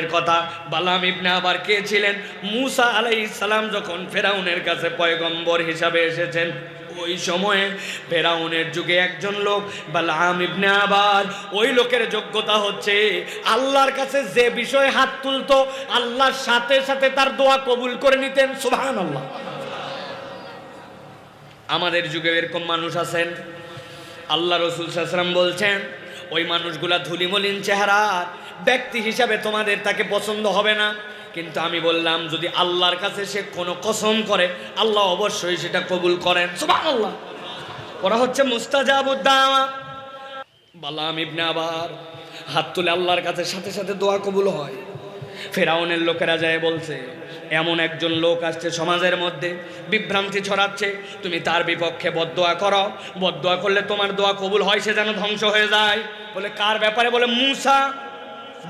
এর কথা বালাম ইবনে আবার কে ছিলেন? মুসা আলাইহিস সালাম যখন ফেরাউনের কাছে পয়গম্বর হিসাবে এসেছেন, ওই সময়ে ফেরাউনের যুগে একজন লোক, বালাম ইবনে আবার, ওই লোকের যোগ্যতা হচ্ছে আল্লাহর কাছে যে বিষয়ে হাত তুলতো, আল্লাহর সাথে সাথে তার দোয়া কবুল করে নিতেন, সুবহানাল্লাহ। আমাদের যুগে এরকম মানুষ আছেন, আল্লাহ রসুল সাল্লাম বলছেন, ওই মানুষগুলা ধুলিমলিন চেহারার ব্যক্তি হিসাবে তোমাদের তাকে পছন্দ হবে না। কিন্তু আমি বললাম, যদি আল্লাহর কাছে সে কোনো কসম করে, আল্লাহ অবশ্যই সেটা কবুল করেন। সুবহানাল্লাহ। ওরা হচ্ছে মুস্তাজাবুদ্দামা বালাম ইবনে আবার হাত তুলে আল্লাহর কাছে সাথে সাথে দোয়া কবুল হয়। ফেরাউনের লোকেরা যায় বলছে, এমন একজন লোক আসছে সমাজের মধ্যে, বিভ্রান্তি ছড়াচ্ছে। তুমি তার বিপক্ষে বদদোয়া করো। বদদোয়া করলে তোমার দোয়া কবুল হয়, সে যেন ধ্বংস হয়ে যায়। বলে, কার ব্যাপারে? বলে, মুসা।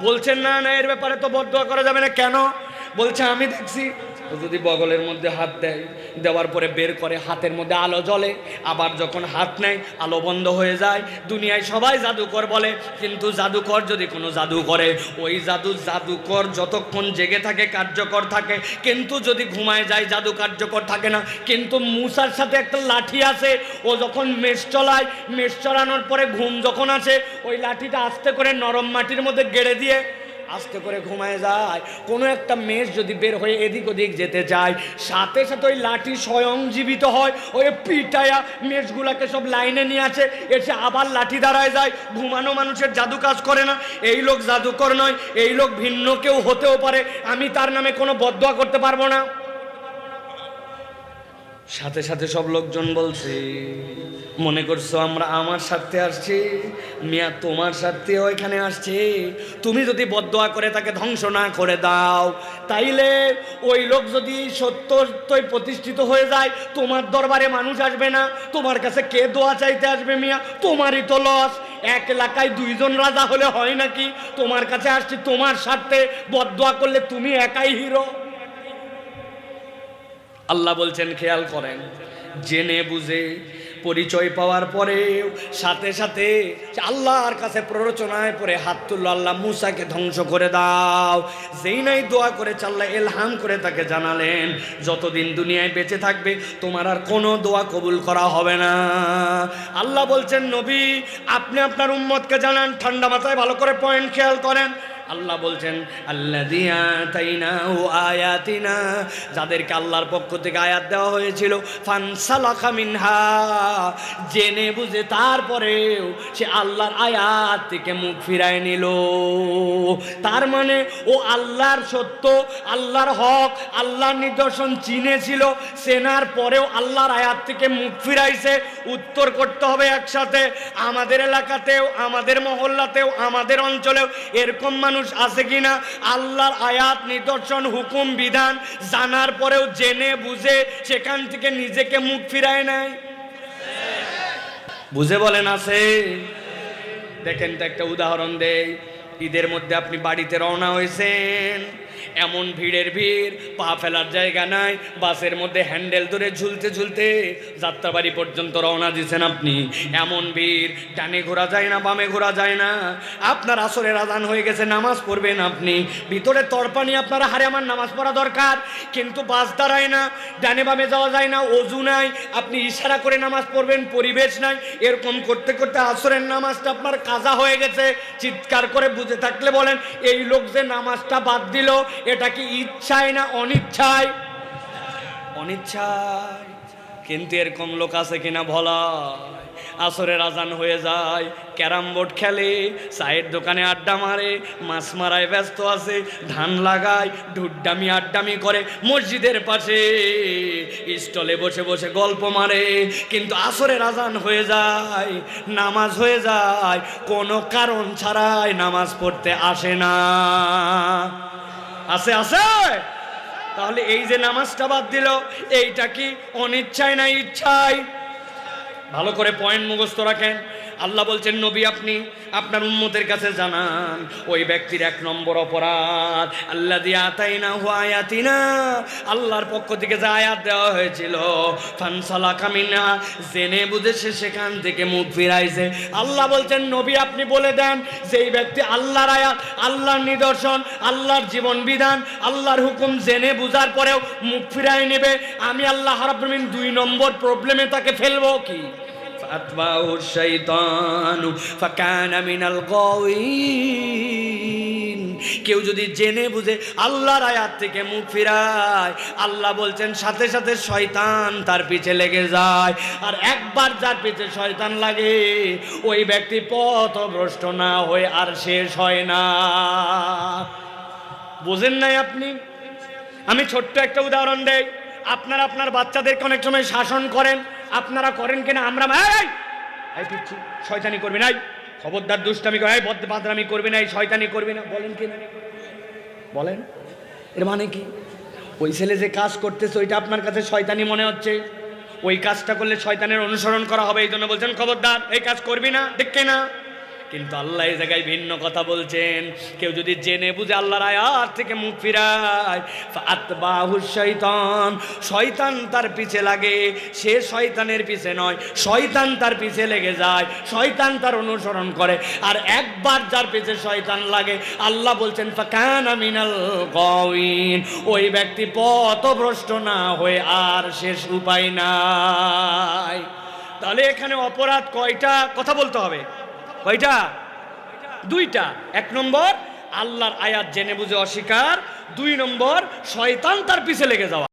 বলছেন না না এর ব্যাপারে তো বদ করা যাবে না। কেন? বলছে আমি দেখছি যদি বগলের মধ্যে হাত দেয়, দেওয়ার পরে বের করে হাতের মধ্যে আলো জ্বলে, আবার যখন হাত নেয়, আলো বন্ধ হয়ে যায়, দুনিয়ায় সবাই জাদুকর বলে, কিন্তু জাদুকর যদি কোনো জাদু করে, ওই জাদু জাদুকর যতক্ষণ জেগে থাকে, কার্যকর থাকে, কিন্তু যদি ঘুমায় যায়, জাদু কার্যকর থাকে না, কিন্তু মূসার সাথে একটা লাঠি আছে, ও যখন মেষ চলায়, মেষ চড়ানোর পরে ঘুম যখন আসে, ওই লাঠিটা আস্তে করে নরম মাটির মধ্যে গেড়ে দিয়ে আস্তে করে ঘুমায় যায়। কোনো একটা মেষ যদি বের হয়ে এদিক ওদিক যেতে যায় সাথে সাথে ওই লাঠি স্বয়ং জীবিত হয়। ওই পিটায়া মেষগুলাকে সব লাইনে নিয়ে আছে এসে আবার লাঠি দাঁড়ায় যায়। ঘুমানো মানুষের জাদু কাজ করে না। এই লোক জাদুকর নয়, এই লোক ভিন্ন কেউ হতেও পারে। আমি তার নামে কোনো বদয়া করতে পারব না। সাথে সাথে সব লোকজন বলছে, মনে করছ আমরা আমার স্বার্থে আসছি? মিয়া তোমার স্বার্থেও ওইখানে আসছে। তুমি যদি বদদোয়া করে তাকে ধ্বংস না করে দাও, তাইলে ওই লোক যদি সত্যই প্রতিষ্ঠিত হয়ে যায়, তোমার দরবারে মানুষ আসবে না। তোমার কাছে কে দোয়া চাইতে আসবে মিয়া? তোমারই তো লস। এক এলাকায় দুইজন রাজা হলে হয় নাকি? তোমার কাছে আসছি তোমার স্বার্থে। বদদোয়া করলে তুমি একাই হিরো। আল্লাহ বলছেন, খেয়াল করেন, জেনে বুঝে পরিচয় পাওয়ার পরেও সাথে সাথে আল্লাহর কাছে প্ররোচনায় পরে হাত তুললো, আল্লাহ মুসাকে ধ্বংস করে দাও। যেই নাই দোয়া করে চাল্লা এলহাম করে তাকে জানালেন, যতদিন দুনিয়ায় বেঁচে থাকবে, তোমার আর কোনো দোয়া কবুল করা হবে না। আল্লাহ বলছেন, নবী, আপনি আপনার উম্মতকে জানান, ঠান্ডা মাথায় ভালো করে পয়েন্ট খেয়াল করেন। আল্লাহ বলছেন আল্লাহ দিয়া তাইনা ও আয়াতিনা যাদেরকে আল্লাহর পক্ষ থেকে আয়াত দেওয়া হয়েছিল ফানসালাখা মিনহা জেনে বুঝে তারপরেও সে আল্লাহর আয়াত থেকে মুখ ফিরায় নিল। তার মানে ও আল্লাহর সত্য, আল্লাহর হক, আল্লাহর নিদর্শন চিনেছিল সেনার পরেও আল্লাহর আয়াত থেকে মুখ ফিরাইছে। উত্তর করতে হবে একসাথে, আমাদের এলাকাতেও, আমাদের মহল্লাতেও, আমাদের অঞ্চলেও এরকম মানুষ আছে কিনা, আল্লাহর আয়াত, নিদর্শন, হুকুম, বিধান জানার পরেও জেনে, বুঝে, সেখান থেকে নিজেকে মুখ ফিরায় নাই বুঝে বলেন আছে? দেখেন তো একটা উদাহরণ দেয় ঈদের মধ্যে আপনি বাড়িতে রওনা হয়েছেন। এমন ভিড়ের ভিড়, পা ফেলার জায়গা নাই, বাসের মধ্যে হ্যান্ডেল ধরে ঝুলতে ঝুলতে যাত্রাবাড়ি পর্যন্ত রওনা দিয়েছেন আপনি। এমন ভিড়, টানে ঘোরা যায় না, বামে ঘোরা যায় না। আপনার আসরের আদান হয়ে গেছে, নামাজ পড়বেন আপনি। ভিতরে তরপানি আপনার হারে আমার নামাজ পড়া দরকার, কিন্তু বাস দাঁড়ায় না, ডানে বামে যাওয়া যায় না, অজু নাই, আপনি ইশারা করে নামাজ পড়বেন, পরিবেশ নাই। এরকম করতে করতে আসরের নামাজটা আপনার কাজা হয়ে গেছে। চিৎকার করে বুঝে থাকলে বলেন, এই লোক যে নামাজটা বাদ দিল এটা কি ইচ্ছায় না অনিচ্ছায়? অনিচ্ছায়। কিন্তু এরকম লোক আছে কিনা বলা? আসরের আজান হয়ে যায়, ক্যারাম বোর্ড খেলে, চায়ের দোকানে আড্ডা মারে, মাছ মারায় ব্যস্ত আছে, ধান লাগায়, ঢুড্ডামি আড্ডামি করে, মসজিদের পাশে, স্টলে বসে বসে গল্প মারে। কিন্তু আসরের আজান হয়ে যায়, নামাজ হয়ে যায়, কোনো কারণ ছাড়াই নামাজ পড়তে আসে না। আছে আছে? তাহলে এই যে নামাজটা বাদ দিল, এইটা কি অনিচ্ছায় না ইচ্ছায়? ভালো করে পয়েন্ট মুখস্থ রাখেন। আল্লাহ বলছেন, নবী আপনি, আপনার উম্মতের কাছে জানান, ওই ব্যক্তির এক নম্বর অপরাধ। আল্লাহ দিয়া আতাইনা হুয়ায়াতিনা আল্লাহর পক্ষ থেকে যা আয়াত দেওয়া হয়েছিল ফানসালা কামিনা জেনে বুঝে সে সেখান থেকে মুখ ফিরাইছে। আল্লাহ বলছেন, নবী আপনি বলে দেন যে এই ব্যক্তি আল্লাহর আয়াত, আল্লাহর নিদর্শন, আল্লাহর জীবন বিধান, আল্লাহর হুকুম জেনে বুঝার পরেও মুখ ফিরাই নেবে, আমি আল্লাহ রাব্বুল দুই নম্বর প্রবলেমে তাকে ফেলব কি? فأتبعه الشيطان فكان من الغاوين কেউ যদি জেনে বুঝে আল্লাহর আয়াত থেকে মুখ ফিরায় আল্লাহ বলছেন সাথে সাথে শয়তান তার পিছে লেগে যায় আর একবার যার পিছে শয়তান লাগে ওই ব্যক্তি পথভ্রষ্ট না হয়ে আর শেষ হয় না বোঝেন নাই আপনি আমি ছোট্ট একটা উদাহরণ দেই আপনারা আপনার বাচ্চাদেরকে অনেক সময় শাসন করেন আপনারা করেন কিনা আমরা এই পিচ্ছি, শয়তানি করবি নাই খবরদার দুষ্টামি করে বদ বাদরামি করবি না, এই শয়তানি করবি না। বলেন কি? না বলেন। এর মানে কি? ওই ছেলে যে কাজ করতেছে, ওইটা আপনার কাছে শয়তানি মনে হচ্ছে? ওই কাজটা করলে শয়তানের অনুসরণ করা হবে এই জন্য বলছেন, খবরদার, এই কাজ করবি না দেখে না। কিন্তু আল্লাহ এই জায়গায় ভিন্ন কথা বলছেন। কেউ যদি জেনে বুঝে আল্লাহর আয়াত থেকে মুখ ফিরায় আতবাহু শয়তান। শয়তান তার পিছে লাগে, সে শয়তানের পিছে নয়, শয়তান তার পিছে লেগে যায়, শয়তান তার অনুসরণ করে। আর একবার যার পিছে শয়তান লাগে, আল্লাহ বলছেন, ফাকানা মিনাল গাওয়িন। ওই ব্যক্তি পথভ্রষ্ট না হয়ে আর শেষ উপায় নাই। তাহলে এখানে অপরাধ কয়টা? কথা বলতে হবে। কয়টা? দুইটা। এক নম্বর, আল্লাহর আয়াত জেনে বুঝে অস্বীকার। দুই নম্বর, শয়তান তার পিছে লেগে যাওয়া।